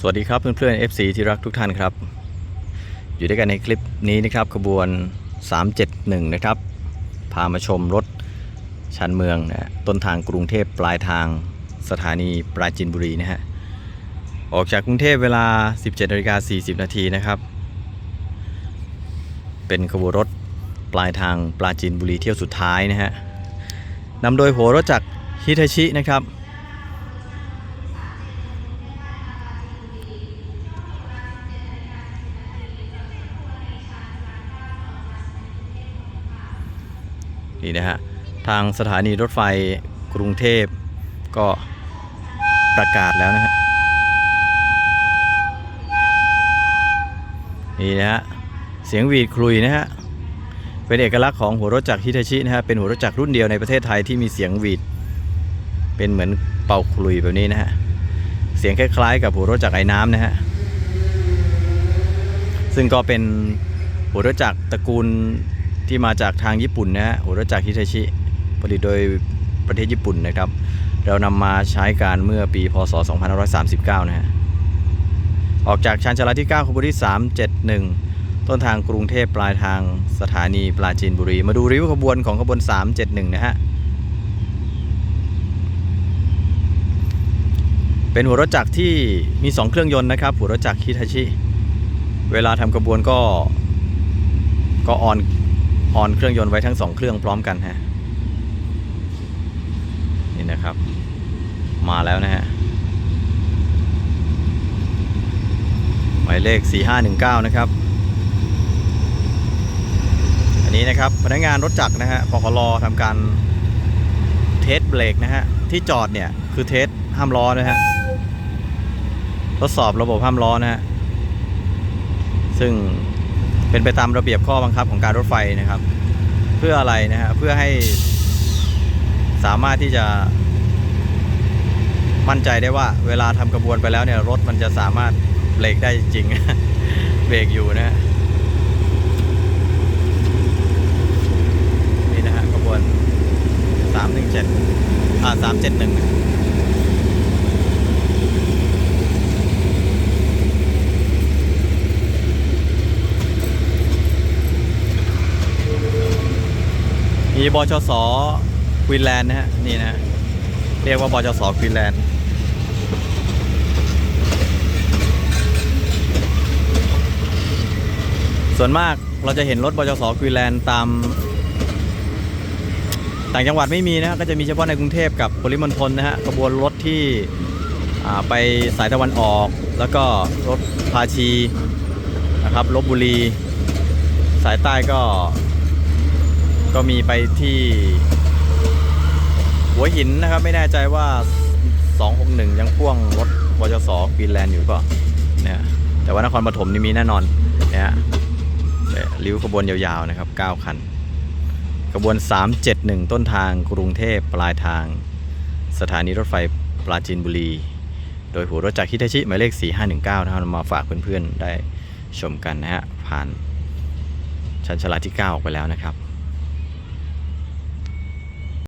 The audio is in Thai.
สวัสดีครับเพื่อนๆ FC ที่รักทุกท่านครับ อยู่ด้วยกันในคลิปนี้นะครับขบวน 371 นะครับ พามาชมรถชันเมืองนะต้นทางกรุงเทพปลายทางสถานีปราจินบุรีนะฮะออกจากกรุงเทพเวลา 17นาฬิกา40 นาทีนะครับ เป็นขบวนรถปลายทางปราจีนบุรีเที่ยวสุดท้ายนะฮะนำโดยหัวรถจากฮิทาชินะครับ นี่นะฮะทางสถานีรถไฟกรุงเทพก็ประกาศแล้วนะฮะนี่นะฮะเสียงหวีดคลุยนะฮะเป็นเอกลักษณ์ของหัวรถจักรฮิตาชินะฮะเป็นหัวรถจักรรุ่นเดียวในประเทศไทยที่มีเสียงหวีด เป็นเหมือนเป่าคลุยแบบนี้นะฮะเสียงคล้ายๆ กับหัวรถจักรไอ้น้ำนะฮะซึ่งก็เป็นหัวรถจักรตระกูล ที่มาจากทางญี่ปุ่นนะฮะหัวรถจักรฮิตาชิ ผลิตโดยประเทศญี่ปุ่นนะครับ เรานำมาใช้การเมื่อปีพศ 2539 นะฮะ ออกจากชานชาลาที่ 9ขบวนที่ 371 ต้นทางกรุงเทพปลายทางสถานีปราจีนบุรี มาดูริ้วขบวนของขบวน 371 นะฮะ เป็นหัวรถจักรที่มี 2 เครื่องยนต์นะครับ หัวรถจักรฮิทาชิ เวลาทำกระบวนก็ก็ออน ออนเครื่องยนต์ไว้ทั้ง2เครื่องพร้อมกันฮะนี่นะครับ มาแล้วนะฮะหมายเลข 4519 นะครับ อันนี้นะครับพนักงานรถจักรนะฮะปคลทำการเทสเบรกนะฮะที่จอดเนี่ยคือเทสห้ามล้อนะฮะทดสอบระบบห้ามล้อนะฮะซึ่ง เป็นไปตามระเบียบข้อบังคับของการรถไฟนะครับ เพื่ออะไรนะฮะเพื่อให้สามารถที่จะ มั่นใจได้ว่า เวลาทำกระบวนไปแล้วเนี่ยรถมันจะสามารถเบรกได้จริงเบรกอยู่นะฮะนี่นะฮะกระบวน317อ่า371 มีบชสควีนแลนด์นะฮะนี่นะเรียกว่าบจสควีนแลนด์ส่วนมากเราจะเห็นรถบจสควีนแลนด์ตาม ต่างจังหวัดไม่มีนะก็จะมีเฉพาะในกรุงเทพกับปริมณฑลนะฮะกระบวนรถที่ไปสายตะวันออก แล้วก็รถพาชีนะครับลบบุรี สายใต้ก็ ก็มีไปที่หัวหินนะครับ ไม่แน่ใจว่า 261 ยังพ่วงรถวจสกรีนแลนด์อยู่หรือเปล่านะฮะแต่ว่านครปฐมนี่มีแน่นอนเนะฮะแต่ริ้วขบวนยาวๆนะครับ 9 คันขบวน 371 ต้นทางกรุงเทพปลายทาง สถานีรถไฟปราจีนบุรี โดยหัวรถจากฮิตาชิหมายเลข 4519 นะครับนมาฝากเพื่อนๆ ได้ชมกันนะฮะผ่านชันชลาที่ 9 ออกไปแล้วนะครับ